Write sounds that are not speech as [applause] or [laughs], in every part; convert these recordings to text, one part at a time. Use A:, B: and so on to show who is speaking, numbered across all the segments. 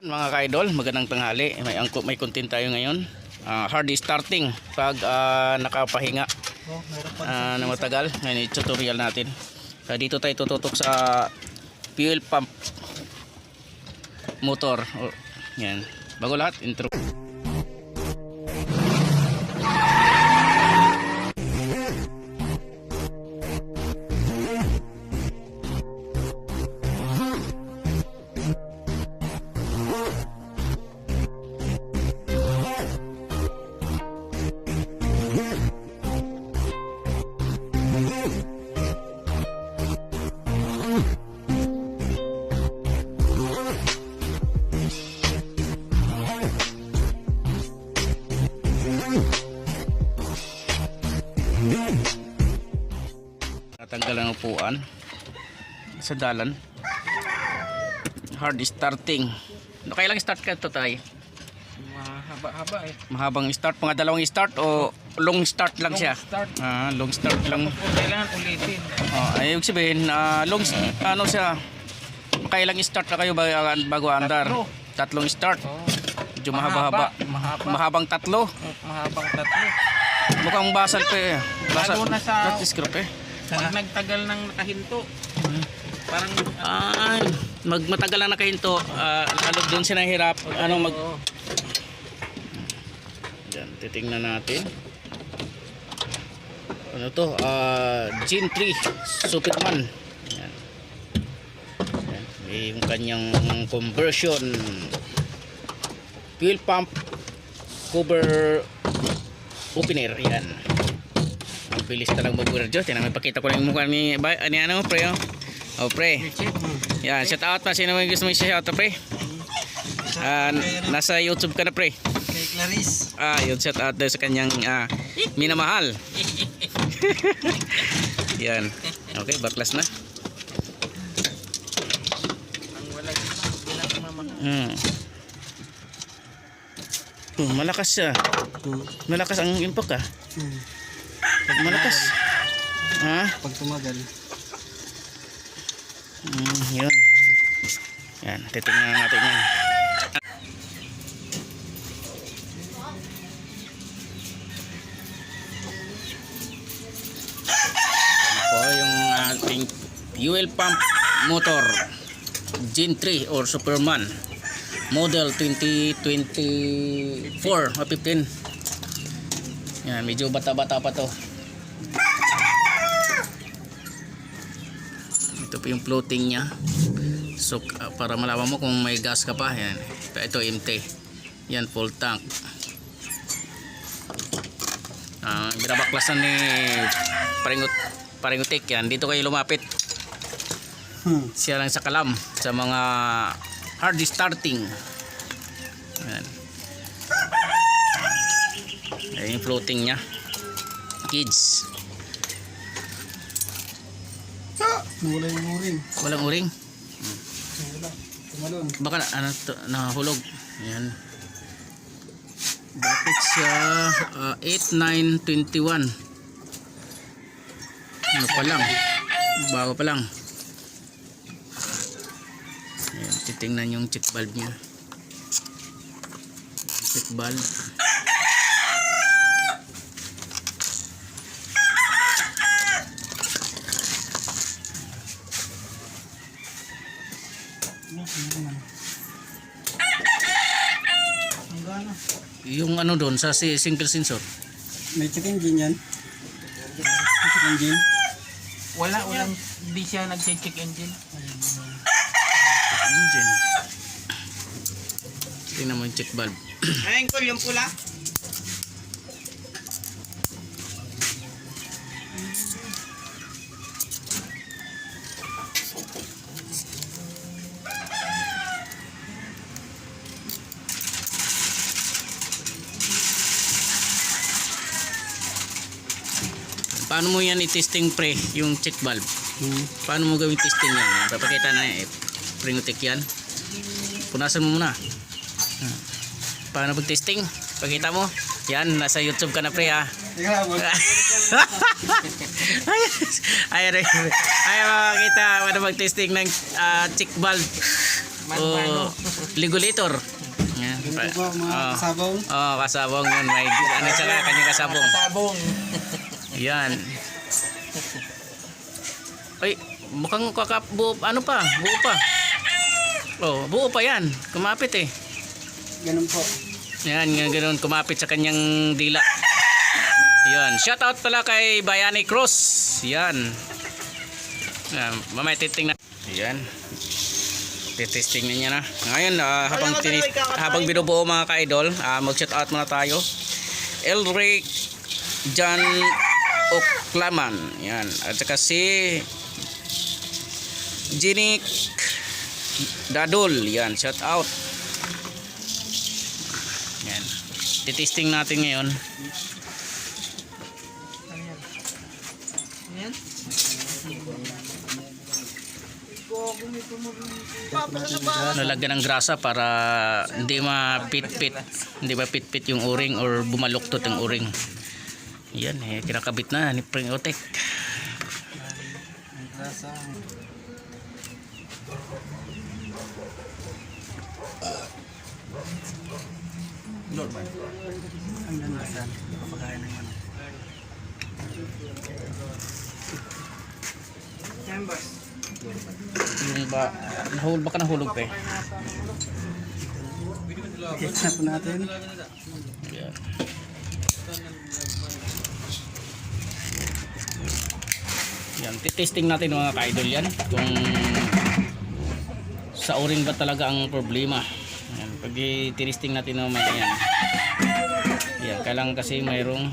A: Mga ka-idol, magandang tanghali. May angko may content tayo ngayon. Ah, hard starting pag ah, nakapahinga
B: Oh,
A: ah, na matagal. Ngayon yung tutorial natin. Kaya dito tayo tututok sa fuel pump motor. O, yan. Bago lahat, intro. Ang upuan sa dalan. Hard starting. Ano kailang start ka to tayo?
B: Mahaba-haba eh.
A: Mahabang start, mga dalawang start o long start lang siya?
B: Long start.
A: Ah, long start lang.
B: Kailangan ulitin.
A: Oh, ay ibig sabihin, ah, long ano siya? Kailang start na kayo bago, bago andar?
B: Tatlo.
A: Tatlong start.
B: Oh.
A: Medyo mahaba-haba.
B: Mahaba.
A: Mahabang tatlo.
B: Oh, Mahabang tatlo.
A: Mukhang basal pa eh. Basal.
B: Lalo na sa-
A: correct eh.
B: Pag nagtagal ng nakahinto. Parang
A: Ay, mag matagal na nakahinto. Ah, lalo doon siya nahirap. Ano mag
B: Oo.
A: Yan, titingnan natin. Ano to? Ah, Gen 3 Superman. Yan. Yan. May yung kanyang conversion. Fuel pump cover opener. Yan. Bilis talagang mag-order Diyos. Yan, may pakita ko lang yung mukha ni, ba, ni ano, pre. Oh, oh pre. Yan, shout out pa. Sino may gusto mo shout out, pre? Ah, nasa YouTube ka na, pre.
B: Kay Clarice.
A: Ah, yun shout out daw sa kanyang ah, minamahal. [laughs] Yan. Okay, baklas na. Hmm. Oh, malakas siya. Malakas ang impact ah. Pag malakas. Ha?
B: Pag tumagal.
A: Hmm, yun. Yan, titingnan natin yan. Po yung ating fuel pump motor Gen 3 or Superman model 2024 o 15 yan medyo bata-bata pa to ito po yung floating nya so uh, para malaman mo kung may gas ka pa yan. Ito empty. Yan full tank. Ah binabaklasan ni paringot paringotik. Yan dito kayo lumapit. Siya lang sa kalam sa mga hard starting. Yan. Ayan yung floating nya kids
B: Wala yung uring.
A: walang uring?
B: Wala. Tumalon.
A: baka na- ano to, nahulog. Yan bakit siya ah, 8921 ano pa lang? Bago pa lang. Ayan, titingnan yung check valve nya check valve
B: Ang gana.
A: yung ano doon sa si- single sensor
C: May check engine yan. May check engine.
B: Wala, walang, hindi siya nag-check engine.
A: engine tingnan mo yung check valve
B: Ayun ko, yung pula.
A: Paano mo yan i-testing pre yung check valve
C: Hmm.
A: paano mo gawing testing yan papakita na eh pringotik yan punasan mo muna Hmm. paano pag testing pakita mo yan nasa youtube ka na pre ha ay ay ay ay makakita paano mag testing ng ah, check valve o regulator. Yan.
C: Ito po mga
A: Ah.
C: kasabong.
A: Oh, kasabong yun. May ano siya nga, kanyang kasabong. Yan. Ay, mukhang kakap buo, ano pa? Buo pa. Oh, buo pa yan. Kumapit eh.
C: Ganun po.
A: Yan, nga ganoon kumapit sa kanyang dila. Yan, shout out pala kay Bayani Cross. Yan. Yan, mamaya titingnan. Yan. Titesting na niya na. Ngayon, ah, habang tinis, habang binubuo mga ka-idol, ah, mag-shout out muna tayo. Elric John Oklaman. Yan. At saka si Jinik Dadol. Yan, shout out. Yan. Titesting natin ngayon.
B: Yan.
A: Nalagyan ng grasa para hindi mapit-pit. Hindi mapit-pit yung uring or bumaluktot yung uring. Yan eh, kinakabit na ni Pring Otek.
C: Ang lanasan. Kapagayan ng ano.
B: Yan, boss.
A: Yung ba, nahulog baka nahulog pa eh.
C: Po natin.
A: Yan. Yan, titesting natin mga ka-idol yan. Kung sa uring ba talaga ang problema. Yan, pag tinisting natin naman yan. Yan, kailangan kasi mayroong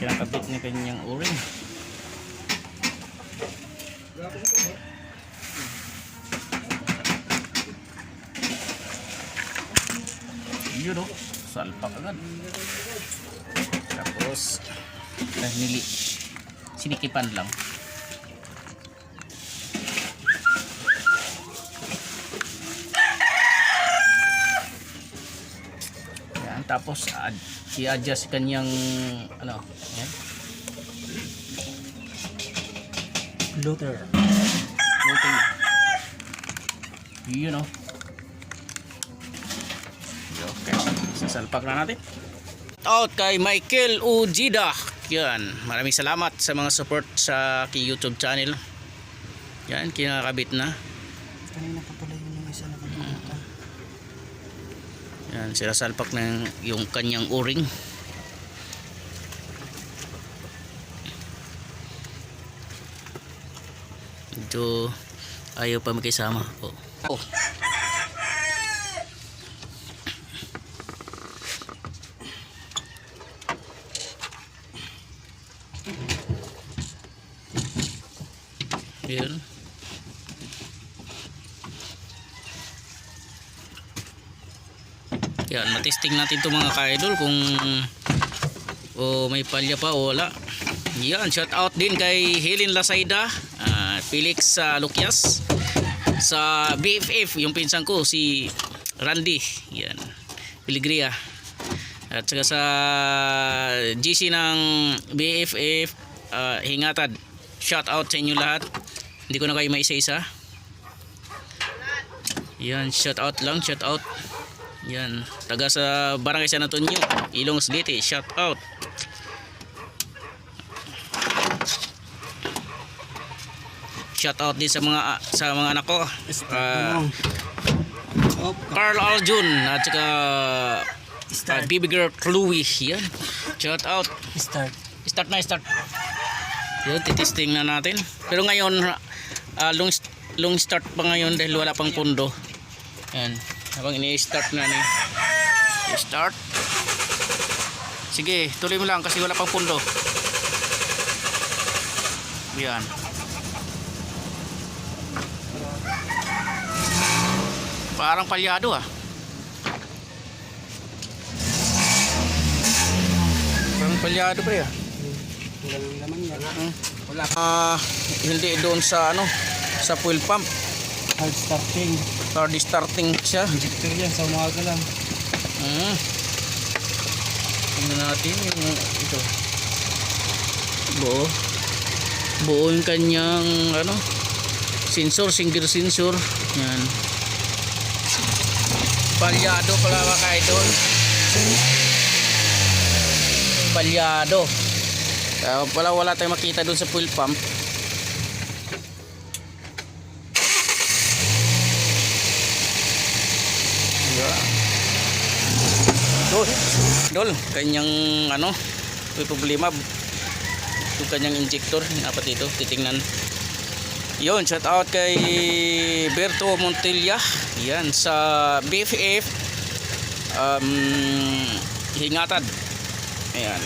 A: kinakabit ni kanyang uring. Yun. Salpak agad. Tapos, nili, sinikipan lang. Yan, tapos ad, i-adjust kanyang ano, yan.
C: Luther.
A: Floating. Yun o. Sasalpak na natin. Out kay Michael Ujida. Yan. Maraming salamat sa mga support sa aking YouTube channel. Yan. Kinakabit na.
C: Kanina pa pala yun yung isa na kalimutan.
A: Yan. Sinasalpak ng yung kanyang uring. Ito ayaw pa magkisama. Oh. Oh. [laughs] Yun. Yan, matesting natin to mga ka-idol kung o may palya pa o wala. Yan, shout out din kay Helen Lasayda, ah, Felix sa Lukyas, sa BFF, yung pinsan ko, si Randy. Yan, Piligria. At saka sa GC ng BFF, ah, Hingatad. Shout out sa inyo lahat. Hindi ko na kayo maisa-isa. Yan, shout out lang, shout out. Yan, taga sa Barangay San Antonio, Ilong City, shout out. Shout out din sa mga sa mga anak ko. Ah,
C: Oh,
A: Carl Aljun at saka uh, baby girl Chloe. Yan. Shout out.
C: start.
A: Start na, start. Yun, titesting na natin. Pero ngayon, ah, long, long start pa ngayon dahil wala pang pundo. Yan. Habang ini-start na ni. Start. Sige, tuloy mo lang kasi wala pang pundo. Yan. Parang palyado ah. Parang palyado pa yan. Wala. Ah, hindi doon sa ano, sa fuel pump.
C: Hard starting.
A: Hard starting siya.
C: Injector yan sa umaga lang.
A: Mm. Tingnan natin yung ito. Buo. buo yung kanyang ano sensor single sensor yan palyado pala mga ka-idol palyado kaya pala wala tayong makita doon sa fuel pump Yeah. Dol, dol, kanyang ano, may problema. Yung kanyang injector, apat dito, titingnan. Yun, shout out kay Berto Montilla. Yan, sa BFF um, Hingatad. Ayan.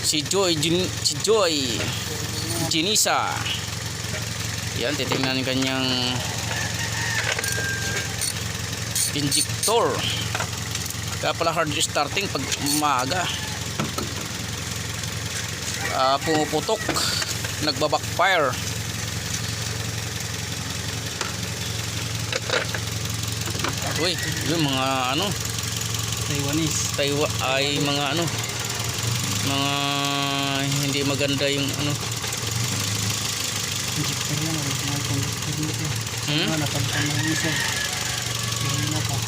A: Si Joy, Jin- si Joy Jinisa. Yan, titingnan yung kanyang injector kaya pala hard starting pag umaga Ah, pumuputok nagbabackfire uy yung mga ano
C: Taiwanese.
A: Taiwa ay mga ano mga hindi maganda yung ano
C: Injector lang. Original conductor nito.
A: hmm?
C: Ano, napalitan na yung isa. Hindi na pa.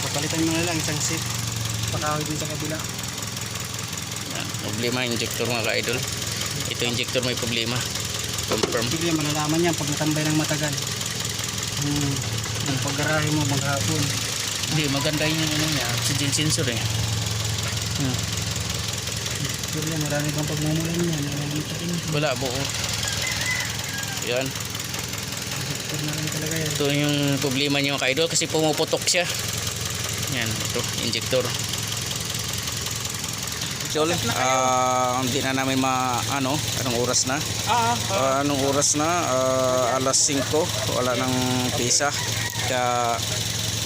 C: Papalitan mo na lang isang set. Pakahoy din sa kabila.
A: Yan, problema yung injector mga ka-idol ito injector may problema confirm
C: Bigla malalaman yan pag natambay ng matagal. Hmm. Ang paggarahe mo maghapon.
A: hindi maganda yung ano niya oxygen sensor eh hmm.
C: Bigla marami kang pagmumulan yan. Yun.
A: wala buo yan
C: Injector na lang talaga yan.
A: Ito yung problema niyo mga ka-idol kasi pumuputok siya yan ito injector Idol, ah, hindi na namin ma ano, anong oras na?
B: Ah,
A: Ah, anong oras na? Ah, alas 5, wala nang pisa. Kaya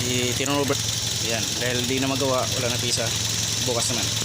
A: i tinurobert. Yan, dahil di na magawa, wala na pisa. Bukas naman.